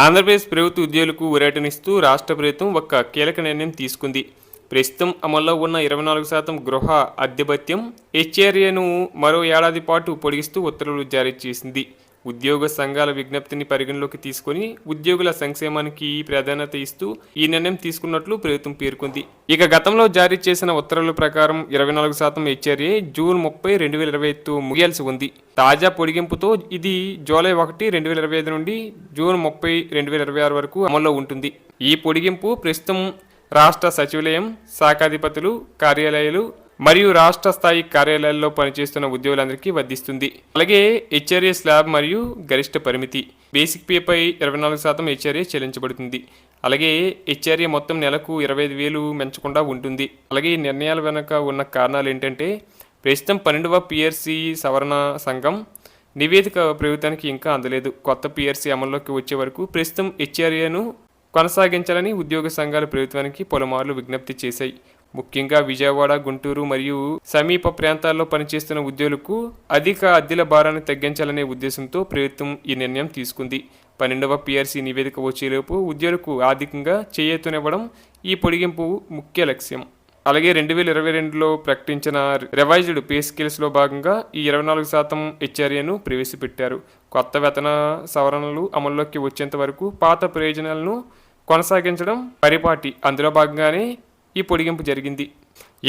ఆంధ్రప్రదేశ్ ప్రభుత్వ ఉద్యోగులకు ఊరటనిస్తూ రాష్ట్ర ప్రభుత్వం ఒక కీలక నిర్ణయం తీసుకుంది. ప్రస్తుతం అమల్లో ఉన్న ఇరవై నాలుగు శాతం గృహ అధిపత్యం హెచ్ఆర్ఏను మరో ఏడాది పాటు పొడిగిస్తూ ఉత్తర్వులు జారీ చేసింది. ఉద్యోగ సంఘాల విజ్ఞప్తిని పరిగణలోకి తీసుకొని ఉద్యోగుల సంక్షేమానికి ప్రాధాన్యత ఇస్తూ ఈ నిర్ణయం తీసుకున్నట్లు ప్రభుత్వం పేర్కొంది. ఇక గతంలో జారీ చేసిన ఉత్తర్వుల ప్రకారం ఇరవై నాలుగు శాతం హెచ్ఆర్ఏ జూన్ ముప్పై రెండు వేల ఇరవై ఐదు ముగియాల్సి ఉంది. తాజా పొడిగింపుతో ఇది జూలై ఒకటి రెండు వేల ఇరవై ఐదు నుండి జూన్ ముప్పై రెండు వేల ఇరవై ఆరు వరకు అమల్లో ఉంటుంది. ఈ పొడిగింపు ప్రస్తుతం రాష్ట్ర సచివాలయం శాఖాధిపతులు కార్యాలయాలు మరియు రాష్ట్ర స్థాయి కార్యాలయాల్లో పనిచేస్తున్న ఉద్యోగులందరికీ వర్ధిస్తుంది అలాగే హెచ్ఆర్ఏ స్లాబ్ మరియు గరిష్ట పరిమితి. బేసిక్ పేపై ఇరవై నాలుగు శాతం హెచ్ఆర్ఏ చెల్లించబడుతుంది. అలాగే హెచ్ఆర్ఏ మొత్తం నెలకు ఇరవై ఐదు వేలు పెంచకుండా ఉంటుంది. అలాగే ఈ నిర్ణయాల వెనుక ఉన్న కారణాలు ఏంటంటే ప్రస్తుతం పన్నెండవ పిఆర్సీ సవరణ సంఘం నివేదిక ప్రభుత్వానికి ఇంకా అందలేదు. కొత్త పిఆర్సీ అమల్లోకి వచ్చే వరకు ప్రస్తుతం హెచ్ఆర్ఏను కొనసాగించాలని ఉద్యోగ సంఘాల ప్రభుత్వానికి పలుమార్లు విజ్ఞప్తి చేశాయి. ముఖ్యంగా విజయవాడ గుంటూరు మరియు సమీప ప్రాంతాల్లో పనిచేస్తున్న ఉద్యోగులకు అధిక అద్దెల భారాన్ని తగ్గించాలనే ఉద్దేశంతో ప్రభుత్వం ఈ నిర్ణయం తీసుకుంది. పన్నెండవ పిఆర్సీ నివేదిక వచ్చేలోపు ఉద్యోగులకు ఆర్థికంగా చేయూతనివ్వడం ఈ పొడిగింపు ముఖ్య లక్ష్యం. అలాగే రెండు వేల ఇరవై రెండులో ప్రకటించిన రివైజ్డ్ పే స్కేల్స్లో భాగంగా ఈ ఇరవై నాలుగు శాతం హెచ్ఆర్ఏను ప్రవేశపెట్టారు. కొత్త వేతన సవరణలు అమల్లోకి వచ్చేంత వరకు పాత ప్రయోజనాలను కొనసాగించడం పరిపాటి. అందులో భాగంగానే ఈ పొడిగింపు జరిగింది.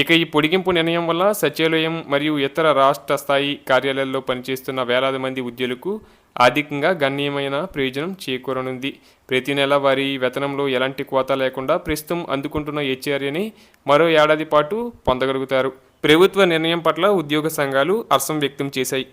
ఇక ఈ పొడిగింపు నిర్ణయం వల్ల సచివాలయం మరియు ఇతర రాష్ట్ర స్థాయి కార్యాలయాల్లో పనిచేస్తున్న వేలాది మంది ఉద్యోగులకు ఆర్థికంగా గణనీయమైన ప్రయోజనం చేకూరనుంది. ప్రతి నెల వారి వేతనంలో ఎలాంటి కోత లేకుండా ప్రస్తుతం అందుకుంటున్న హెచ్ఆర్ఏని మరో ఏడాది పాటు పొందగలుగుతారు. ప్రభుత్వ నిర్ణయం పట్ల ఉద్యోగ సంఘాలు హర్షం వ్యక్తం చేశాయి.